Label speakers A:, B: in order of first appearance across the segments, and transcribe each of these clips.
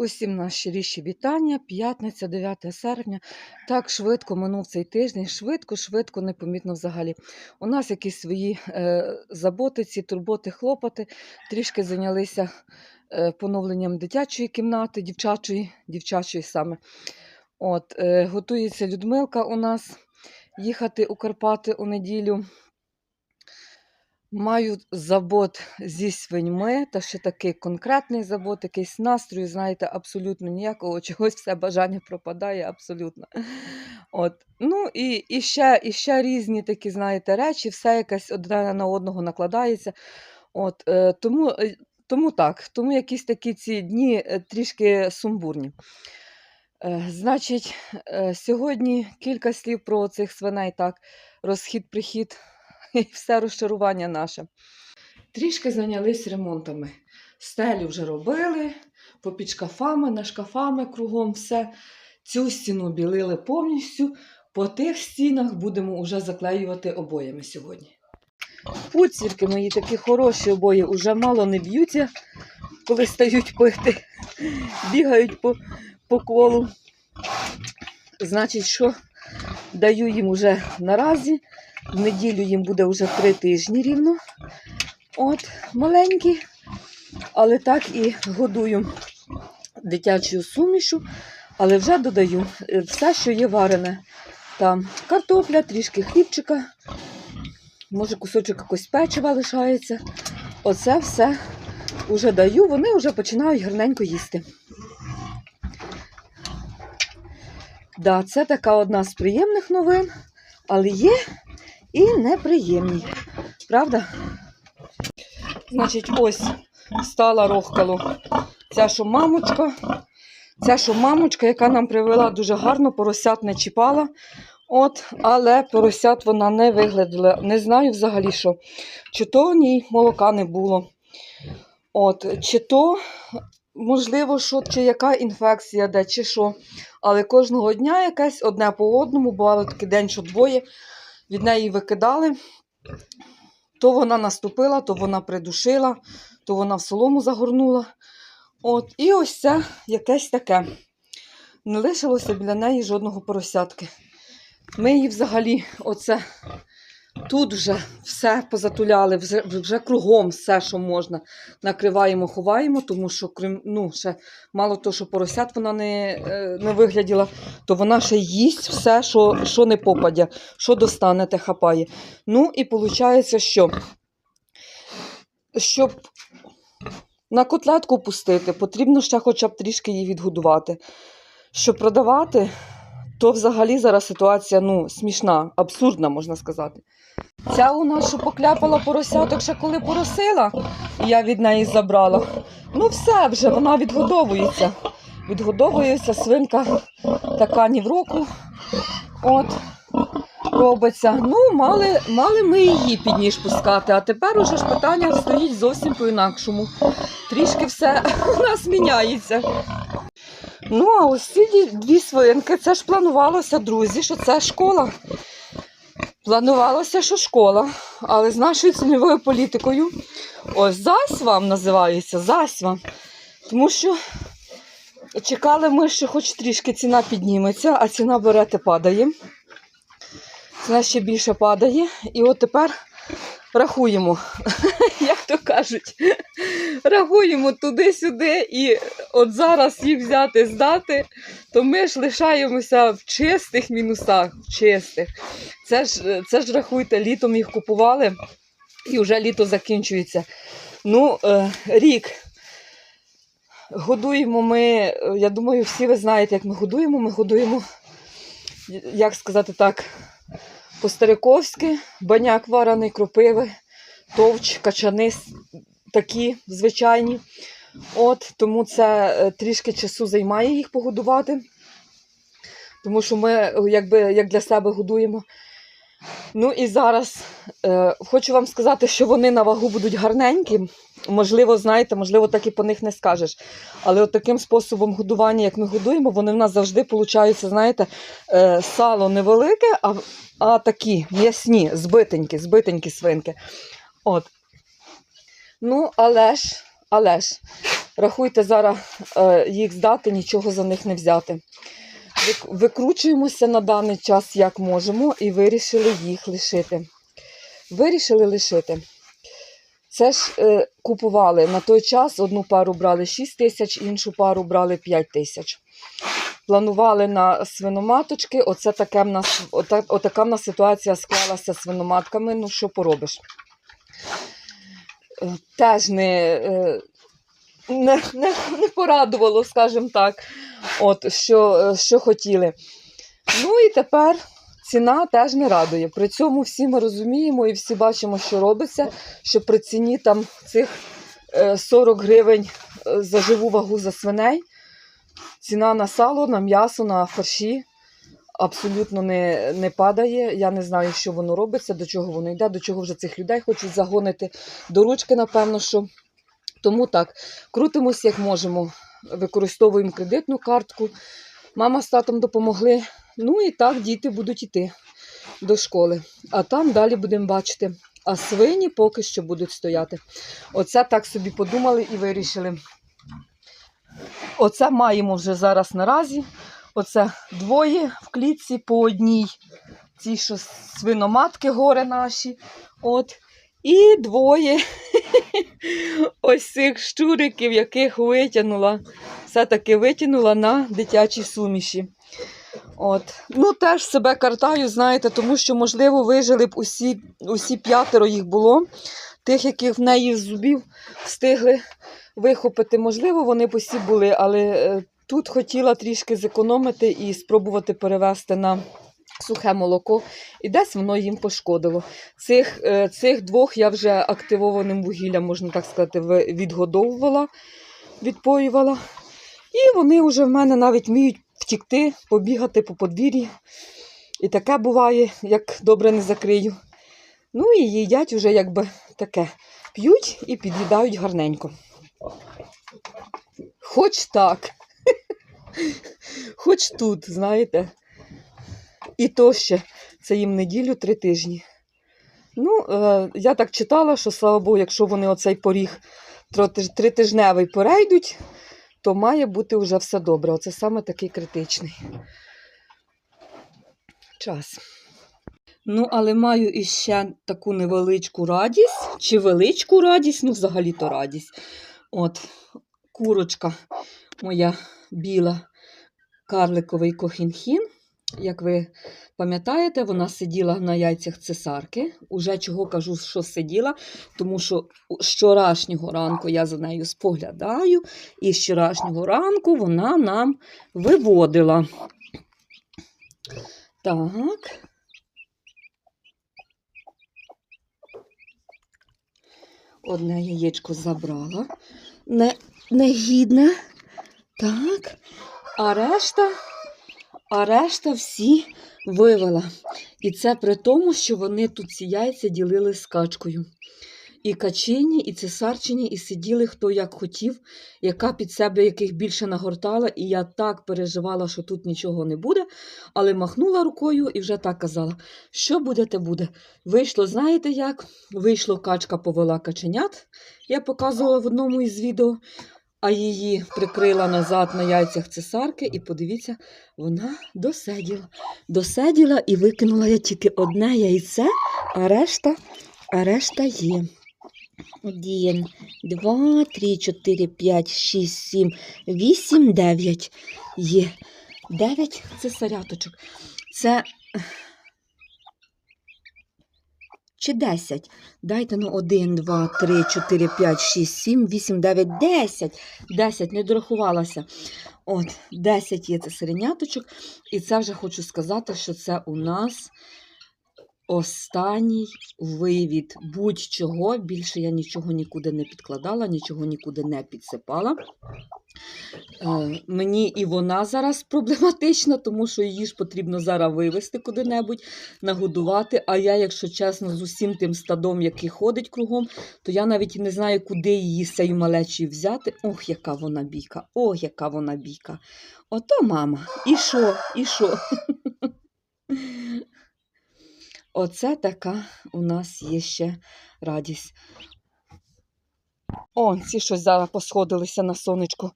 A: Усім наші щиріші вітання. П'ятниця, 9 серпня. Так швидко минув цей тиждень. Швидко, швидко, непомітно взагалі. У нас якісь свої е, заботи, ці турботи, хлопоти. Трішки зайнялися е, поновленням дитячої кімнати, дівчачої, дівчачої саме. От, е, готується Людмилка у нас їхати у Карпати у неділю. Маю забот зі свиньми, та ще такий конкретний забот, якийсь настрою, знаєте, абсолютно ніякого, чогось все бажання пропадає абсолютно. От. Ну і, і, ще, і ще різні такі, знаєте, речі, все якесь одне на одного накладається. От, е, тому, е, тому так, тому якісь такі ці дні е, трішки сумбурні. Е, значить, е, сьогодні кілька слів про цих свиней, так, розхід-прихід і все розчарування наше. Трішки зайнялись ремонтами. Стелі вже робили, попід шкафами, на шкафами кругом все. Цю стіну білили повністю. По тих стінах будемо вже заклеювати обоями сьогодні. Пуцірки мої такі хороші обої, уже мало не б'ються, коли стають пити, бігають по, по колу. Значить, що даю їм уже наразі. В неділю їм буде вже три тижні рівно. От, маленькі, але так і годую дитячою сумішу, але вже додаю е, все, що є варене. Там картопля, трішки хлібчика, може кусочок якось печива лишається. Оце все вже даю, вони вже починають гарненько їсти. Да, це така одна з приємних новин, але є і неприємні. Правда? Значить, ось стала рохкало. Ця що мамочка, ця що мамочка, яка нам привела дуже гарно, поросят не чіпала. От, але поросят вона не виглядала. Не знаю взагалі що. Чи то в ній молока не було. От, чи то, можливо, що, чи яка інфекція, де, чи що. Але кожного дня якесь одне по одному, бувало такий день, що двоє від неї викидали. То вона наступила, то вона придушила, то вона в солому загорнула. От, і ось це якесь таке. Не лишилося біля неї жодного поросятки. Ми її взагалі, оце тут вже все позатуляли, вже, вже кругом все, що можна. Накриваємо, ховаємо, тому що крім, ну, ще мало того, що поросят вона не, е, не вигляділа, то вона ще їсть все, що, що не попадя, що достане, те хапає. Ну і виходить, що щоб на котлетку пустити, потрібно ще хоча б трішки її відгодувати. Щоб продавати, то взагалі зараз ситуація ну, смішна, абсурдна, можна сказати. Ця у нас, що покляпала поросяток, ще коли поросила, і я від неї забрала. Ну, все вже, вона відгодовується. Відгодовується свинка така ні в року. От, робиться. Ну, мали, мали ми її під ніж пускати, а тепер уже ж питання стоїть зовсім по-інакшому. Трішки все у нас міняється. Ну, а ось ці дві- свинки, це ж планувалося, друзі, що це школа. Планувалося, що школа, але з нашою ціновою політикою, ось зась вам називається, зась вам. Тому що чекали ми, що хоч трішки ціна підніметься, а ціна берете падає. Ціна ще більше падає. І от тепер рахуємо, як то кажуть, рахуємо туди-сюди, і от зараз їх взяти, здати, то ми ж лишаємося в чистих мінусах, в чистих. Це ж, це ж рахуйте, літом їх купували, і вже літо закінчується. Ну, е, рік. Годуємо ми, я думаю, всі ви знаєте, як ми годуємо. Ми годуємо, як сказати так, по-стариковськи, баняк варений, кропиви, товч, качани такі звичайні. От, тому це е, трішки часу займає їх погодувати. Тому що ми якби, як для себе годуємо. Ну і зараз е, хочу вам сказати, що вони на вагу будуть гарненькі. Можливо, знаєте, можливо, так і по них не скажеш. Але от таким способом годування, як ми годуємо, вони в нас завжди получаються, знаєте, е, сало невелике, а, а такі м'ясні, збитенькі, збитенькі свинки. От. Ну, але ж, але ж, Рахуйте, зараз е, їх здати, нічого за них не взяти. Викручуємося на даний час як можемо і вирішили їх лишити. Вирішили лишити. Це ж е, купували на той час одну пару брали 6 тисяч, іншу пару брали 5 тисяч. Планували на свиноматочки. Оце таке в нас, ота, отака в нас ситуація склалася з свиноматками. Ну, що поробиш? Е, Теж не, е, не, не, не порадувало, скажімо так, от, що, е, що хотіли. Ну і тепер ціна теж не радує. При цьому всі ми розуміємо і всі бачимо, що робиться, що при ціні там цих е, 40 гривень е, за живу вагу за свиней, ціна на сало, на м'ясо, на фарші абсолютно не, не падає. Я не знаю, що воно робиться, до чого воно йде, до чого вже цих людей хочуть загонити до ручки, напевно, що. Тому так, крутимось як можемо, використовуємо кредитну картку. Мама з татом допомогли. Ну і так діти будуть йти до школи. А там далі будемо бачити. А свині поки що будуть стояти. Оце так собі подумали і вирішили. Оце маємо вже зараз наразі. Оце двоє в клітці по одній. Ці, що свиноматки гори наші. От. І двоє ось цих щуриків, яких витягнула. Все-таки витягнула на дитячі суміші. От. Ну, теж себе картаю, знаєте, тому що, можливо, вижили б усі, усі п'ятеро їх було. Тих, яких в неї зубів встигли вихопити. Можливо, вони б усі були, але е, тут хотіла трішки зекономити і спробувати перевести на сухе молоко. І десь воно їм пошкодило. Цих, е, цих двох я вже активованим вугіллям, можна так сказати, відгодовувала, відпоювала. І вони вже в мене навіть вміють втікти, побігати по подвір'ї. І таке буває, як добре не закрию. Ну і їдять вже якби таке. П'ють і під'їдають гарненько. Хоч так. Хоч тут, знаєте. І то ще це їм неділю три тижні. Ну, е, я так читала, що слава Богу, якщо вони оцей поріг тритижневий перейдуть, то має бути вже все добре. Оце саме такий критичний час. Ну, але маю іще таку невеличку радість, чи величку радість, ну, взагалі-то радість. От, курочка моя біла, карликовий кохінхін. Як ви пам'ятаєте, вона сиділа на яйцях цесарки. Уже чого кажу, що сиділа, тому що з вчорашнього ранку я за нею споглядаю, і з вчорашнього ранку вона нам виводила. Так. Одне яєчко забрала. Не, негідне. Так. А решта, а решта всі вивела. І це при тому, що вони тут ці яйця ділили з качкою. І качині, і цесарчині, і сиділи хто як хотів, яка під себе яких більше нагортала, і я так переживала, що тут нічого не буде, але махнула рукою і вже так казала: що буде, те буде. Вийшло, знаєте як? Вийшло, качка повела каченят, я показувала в одному із відео, а її прикрила назад на яйцях цесарки, і подивіться, вона досиділа. Досиділа і викинула я тільки одне яйце, а решта, а решта є. Один, два, три, чотири, п'ять, шість, сім, вісім, дев'ять. Є. Дев'ять цесаряточок. Це. Чи десять? Дайте ну один, два, три, чотири, п'ять, шість, сім, вісім, дев'ять, десять. Десять, не дорахувалася. От, десять є це сиреняточок. І це вже хочу сказати, що це у нас останній вивід будь-чого. Більше я нічого нікуди не підкладала, нічого нікуди не підсипала. Е, мені і вона зараз проблематична, тому що її ж потрібно зараз вивезти куди-небудь, нагодувати. А я, якщо чесно, з усім тим стадом, який ходить кругом, то я навіть не знаю, куди її з цією малечою взяти. Ох, яка вона бійка, ох, яка вона бійка. Ото мама. І що? І що? Оце така у нас є ще радість. О, ці щось зараз посходилися на сонечку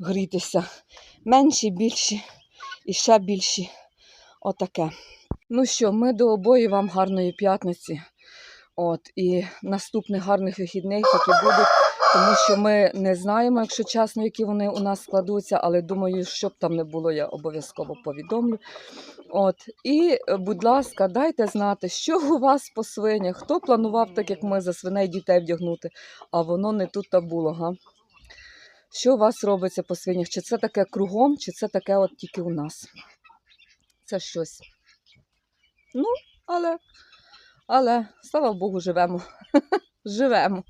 A: грітися. Менші, більші і ще більші. Отаке. Ну що, ми до обоє вам гарної п'ятниці. От, і наступних гарних вихідних, які будуть, тому що ми не знаємо, якщо чесно, які вони у нас складуться, але думаю, щоб там не було, я обов'язково повідомлю. От, і, будь ласка, дайте знати, що у вас по свинях, хто планував, так як ми за свиней дітей вдягнути, а воно не тут та було, га? Що у вас робиться по свинях? Чи це таке кругом, чи це таке от тільки у нас? Це щось. Ну, але, але, слава Богу, живемо. живемо.